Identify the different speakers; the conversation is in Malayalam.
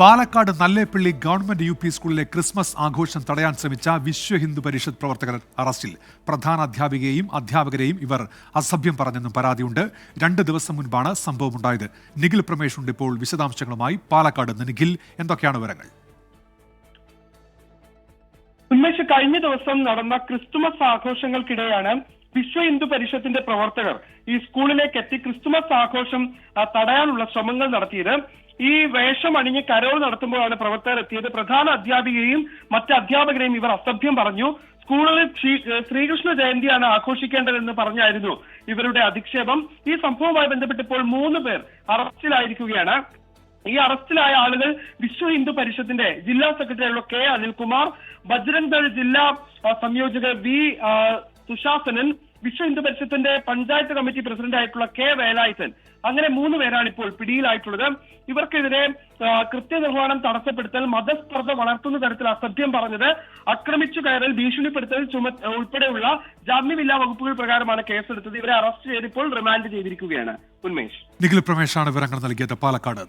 Speaker 1: Palakkad Nallepilly government U P സ്കൂളിലെ ക്രിസ്മസ് ആഘോഷം തടയാൻ ശ്രമിച്ച വിശ്വ ഹിന്ദു പരിഷത്ത് പ്രവർത്തകർ അറസ്റ്റിൽ. പ്രധാന അധ്യാപികയെയും അധ്യാപകരെയും ഇവർ അസഭ്യം പറഞ്ഞെന്നും പരാതിയുണ്ട്. രണ്ട് ദിവസം മുൻപാണ് സംഭവമുണ്ടായത്. നിഖിൽ പ്രമേഷ് ഉണ്ട് ഇപ്പോൾ വിശദാംശങ്ങളുമായി. പാലക്കാട് നിഖിൽ എന്തൊക്കെയാണ് വിവരങ്ങൾ?
Speaker 2: ഉന്മേഷ് കഴിഞ്ഞ ദിവസം നടന്ന ക്രിസ്തുമസ് ആഘോഷങ്ങൾക്കിടെയാണ് വിശ്വ ഹിന്ദു പരിഷത്തിന്റെ പ്രവർത്തകർ ഈ സ്കൂളിലേക്ക് എത്തി ക്രിസ്തുമസ് ആഘോഷം തടയാനുള്ള ശ്രമങ്ങൾ നടത്തിയത്. ഈ വേഷം അണിഞ്ഞ് കരോൾ നടത്തുമ്പോഴാണ് പ്രവർത്തകർ എത്തിയത്. പ്രധാന അധ്യാപികയെയും മറ്റ് അധ്യാപകരെയും ഇവർ അസഭ്യം പറഞ്ഞു. സ്കൂളിൽ ശ്രീകൃഷ്ണ ജയന്തിയാണ് ആഘോഷിക്കേണ്ടതെന്ന് പറഞ്ഞായിരുന്നു ഇവരുടെ അധിക്ഷേപം. ഈ സംഭവവുമായി ബന്ധപ്പെട്ട് മൂന്ന് പേർ അറസ്റ്റിലായിരിക്കുകയാണ്. ഈ അറസ്റ്റിലായ ആളുകൾ വിശ്വ ഹിന്ദു പരിഷത്തിന്റെ ജില്ലാ സെക്രട്ടറിയുള്ള കെ അനിൽകുമാർ ബജ്രംഗ് ദൾ ജില്ലാ സംയോജകർ വി സുശാസനൻ വിശ്വ ഹിന്ദു പരിഷത്തിന്റെ പഞ്ചായത്ത് കമ്മിറ്റി പ്രസിഡന്റ് ആയിട്ടുള്ള കെ വേലായുധൻ. അങ്ങനെ മൂന്ന് പേരാണ് ഇപ്പോൾ പിടിയിലായിട്ടുള്ളത്. ഇവർക്കെതിരെ കൃത്യനിർവഹണം തടസ്സപ്പെടുത്തൽ മതസ്പർദ്ധ വളർത്തുന്ന തരത്തിൽ അസഭ്യം പറഞ്ഞത്. ആക്രമിച്ചു കയറൽ ഭീഷണിപ്പെടുത്തൽ ചുമ ഉൾപ്പെടെയുള്ള ജാമ്യമില്ലാ വകുപ്പുകൾ പ്രകാരമാണ് കേസെടുത്തത്. ഇവരെ അറസ്റ്റ് ചെയ്തിപ്പോൾ റിമാൻഡ് ചെയ്തിരിക്കുകയാണ് ഉന്മേഷ്.
Speaker 1: നിഖിൽ പ്രമേഷാണ് വിവരങ്ങൾ നൽകിയത് പാലക്കാട്.